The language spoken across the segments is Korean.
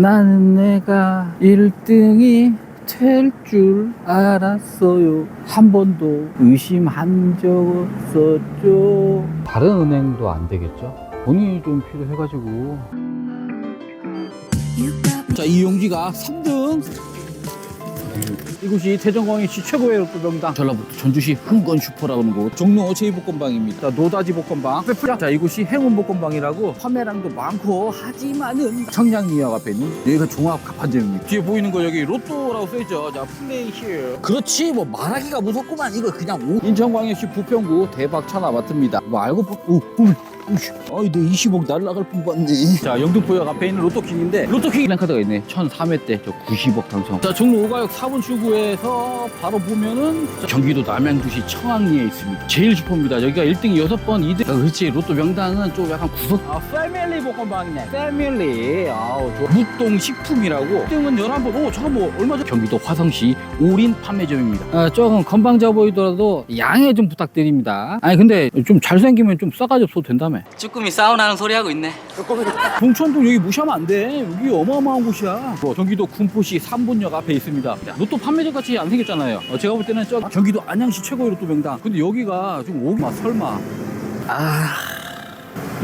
나는 내가 1등이 될 줄 알았어요. 한 번도 의심한 적 없었죠. 다른 은행도 안 되겠죠? 돈이 좀 필요해가지고. 자, 이용지가 3등. 이곳이 대전광역시 최고의 로또 명당. 전라북도 전주시 흥건 슈퍼라고 하는 곳. 종로 제2복권방입니다. 자, 노다지 복권방. 자 이곳이 행운 복권방이라고 판매량도 많고 하지만은 청량리역 앞에 있는 여기가 종합 가판점입니다. 뒤에 보이는 거 여기 로또라고 써있죠. 자 플레이 힐 그렇지 뭐 말하기가 무섭구만. 이거 그냥 오. 인천광역시 부평구 대박천 아파트입니다. 뭐 알고 보 오, 오. 아이 내 20억 날라갈 뻔 봤네. 자 영등포역 앞에 있는 로또킹인데 로또킹 랜카드가 있네. 1003회 때 저 90억 당첨. 자 종로 오가역 4분 출구에서 바로 보면은 자, 경기도 남양주시 청왕리에 있습니다. 제일 슈퍼입니다. 여기가 1등이 6번, 2등. 아, 그렇지 로또 명당은 좀 약간 구석. 아 패밀리 복권방이네. 패밀리. 아우 좋아. 무동 식품이라고. 1등은 11번. 오 잠깐 뭐 얼마 전 경기도 화성시 올인 판매점입니다. 아, 조금 건방져 보이더라도 양해 좀 부탁드립니다. 아니 근데 좀 잘생기면 좀 싸가지 없어도 된다며. 쭈꾸미 사우나는 소리 하고 있네. 동천동 여기 무시하면 안 돼. 여기 어마어마한 곳이야. 뭐, 경기도 군포시 3분역 앞에 있습니다. 로또 판매점 같이 안 생겼잖아요. 어, 제가 볼 때는 저 경기도 안양시 최고의 로또 명당. 근데 여기가 좀 오마 설마. 아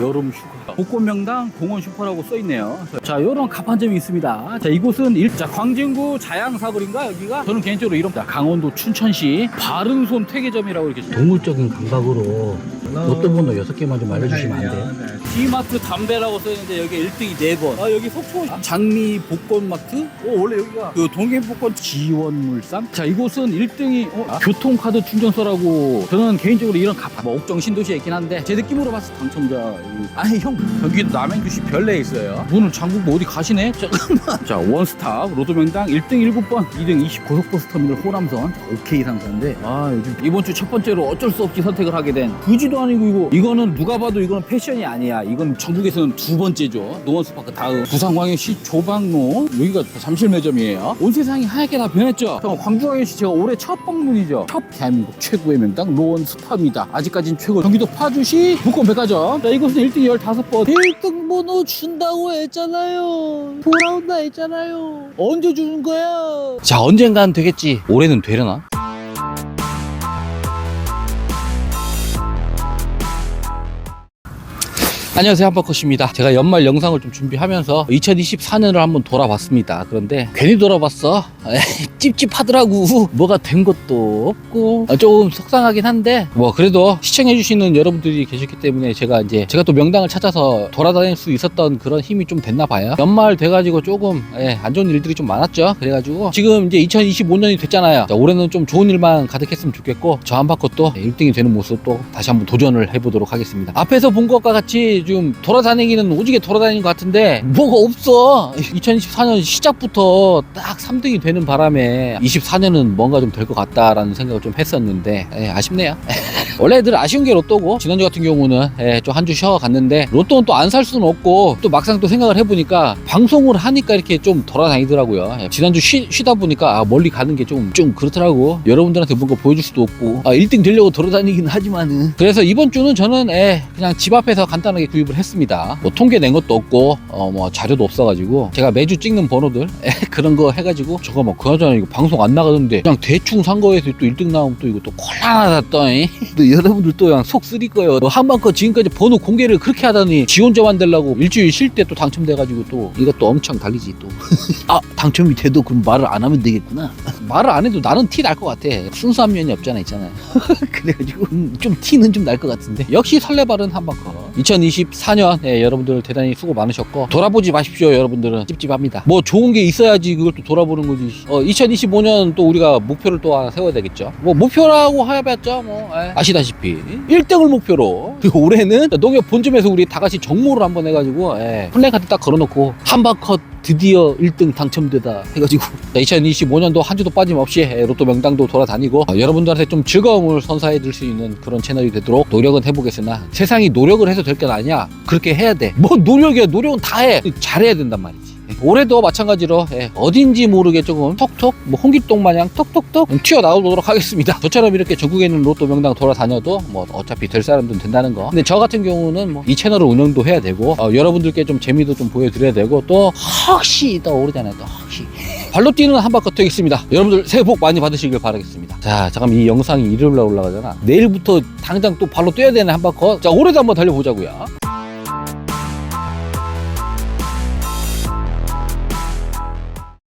여름 휴가. 복권 명당 공원 슈퍼라고 써 있네요. 자, 이런 가판점이 있습니다. 자, 이곳은 일, 자, 광진구 자양사거리인가 여기가? 저는 개인적으로 이런 자, 강원도 춘천시 바른손 퇴계점이라고 이렇게 동물적인 감각으로 로또 번호 6개만 좀 알려주시면 안 돼요? D마트 담배라고 써있는데 여기 1등이 4번. 아 여기 속초 장미 복권마트? 오 원래 여기가 그 동계복권 지원물산 자 이곳은 1등이 어, 아, 교통카드 충전소라고 저는 개인적으로 이런 가, 뭐 옥정 신도시에 있긴 한데 제 느낌으로 봤을 때 당첨자 이- 아니 형 경기도 남양주시 별내에 있어요. 문을 잠그고 뭐 어디 가시네? 잠깐만 자 원스탑 로또명당 1등 7번 2등 20 고속버스터미널 호남선. 자, 오케이 상사인데. 아 요즘 이번 주 첫 번째로 어쩔 수 없이 선택을 하게 된 부지도 아니고 이거. 이거는 누가 봐도 이거는 패션이 아니야. 이건 전국에서는 두 번째죠. 노원스파크 다음. 부산광역시 조방로. 여기가 잠실 매점이에요. 온 세상이 하얗게 다 변했죠. 형, 광주광역시 제가 올해 첫 방문이죠. 첫 대한민국 최고의 명당 노원스파입니다. 아직까진 최고. 경기도 파주시 북권 백화점. 자 이곳은 1등 15번. 1등 번호 준다고 했잖아요. 돌아온다 했잖아요. 언제 주는 거야? 자 언젠간 되겠지. 올해는 되려나? 안녕하세요. 한바컷입니다. 제가 연말 영상을 좀 준비하면서 2024년을 한번 돌아봤습니다. 그런데 괜히 돌아봤어. 찝찝하더라고. 뭐가 된 것도 없고. 아, 조금 속상하긴 한데. 뭐 그래도 시청해주시는 여러분들이 계셨기 때문에 제가 이제 제가 또 명당을 찾아서 돌아다닐 수 있었던 그런 힘이 좀 됐나 봐요. 연말 돼가지고 조금 예, 안 좋은 일들이 좀 많았죠. 그래가지고 지금 이제 2025년이 됐잖아요. 자, 올해는 좀 좋은 일만 가득했으면 좋겠고 저 한바컷도 1등이 되는 모습 또 다시 한번 도전을 해보도록 하겠습니다. 앞에서 본 것과 같이 좀 돌아다니기는 오지게 돌아다니는 것 같은데 뭐가 없어. 2024년 시작부터 딱 3등이 되는 바람에 24년은 뭔가 좀 될 것 같다라는 생각을 좀 했었는데 예, 아쉽네요. 원래 늘 아쉬운 게 로또고 지난주 같은 경우는 예, 좀한 주 쉬어갔는데 로또는 또 안 살 수는 없고 또 막상 또 생각을 해보니까 방송을 하니까 이렇게 좀 돌아다니더라고요. 예, 지난주 쉬, 쉬다 보니까 아, 멀리 가는 게 좀좀 그렇더라고. 여러분들한테 뭔가 보여줄 수도 없고. 아, 1등 되려고 돌아다니긴 하지만은. 그래서 이번 주는 저는 예, 그냥 집 앞에서 간단하게 구입을 했습니다. 뭐 통계 낸 것도 없고 어, 뭐 자료도 없어가지고 제가 매주 찍는 번호들 예, 그런 거 해가지고 저거 뭐 그나저나 이거 방송 안 나가던데 그냥 대충 산 거에서 또 1등 나오면 또 이거 또 콜라나다 또, 여러분들 또 그냥 속 쓰릴 거예요. 뭐 한방거 지금까지 번호 공개를 그렇게 하다니 지 혼자 만들라고 일주일 쉴 때 또 당첨돼가지고 또 이것도 엄청 달리지 또. 아 당첨이 돼도 그럼 말을 안 하면 되겠구나. 말을 안 해도 나는 티 날 것 같아. 순수한 면이 없잖아 있잖아요 그래가지고 음, 좀 티는 좀 날 것 같은데. 역시 설레발은 한방커 2024년 예, 여러분들 대단히 수고 많으셨고 돌아보지 마십시오 여러분들은. 찝찝합니다. 뭐 좋은 게 있어야지 그걸 또 돌아보는 거지. 어, 2025년 또 우리가 목표를 또 하나 세워야 되겠죠? 뭐 목표라고 해봤자 뭐 예, 아시다시피 1등을 목표로 그리고 올해는 농협 본점에서 우리 다 같이 정모를 한번 해가지고 예, 플래카드 딱 걸어놓고 한바컷 드디어 1등 당첨되다 해가지고 2025년도 한 주도 빠짐없이 예, 로또 명당도 돌아다니고 어, 여러분들한테 좀 즐거움을 선사해 줄 수 있는 그런 채널이 되도록 노력은 해보겠으나 세상이 노력을 해서 될게 아니야. 그렇게 해야 돼뭐 노력이야. 노력은 다 해. 잘해야 된단 말이지 올해도 마찬가지로 예, 어딘지 모르게 조금 톡톡 뭐 홍기똥 마냥 톡톡톡 튀어나오도록 하겠습니다. 저처럼 이렇게 전국에 있는 로또 명당 돌아다녀도 뭐 어차피 될 사람들은 된다는 거. 근데 저 같은 경우는 뭐 이 채널을 운영도 해야 되고 어, 여러분들께 좀 재미도 좀 보여드려야 되고 또 혹시 떠오르잖아요 또 혹시 발로 뛰는 한바퀴 되겠습니다. 여러분들 새해 복 많이 받으시길 바라겠습니다. 자 잠깐 이 영상이 일요일날 올라가잖아. 내일부터 당장 또 발로 뛰어야 되는 한바퀴. 자 올해도 한번 달려보자고요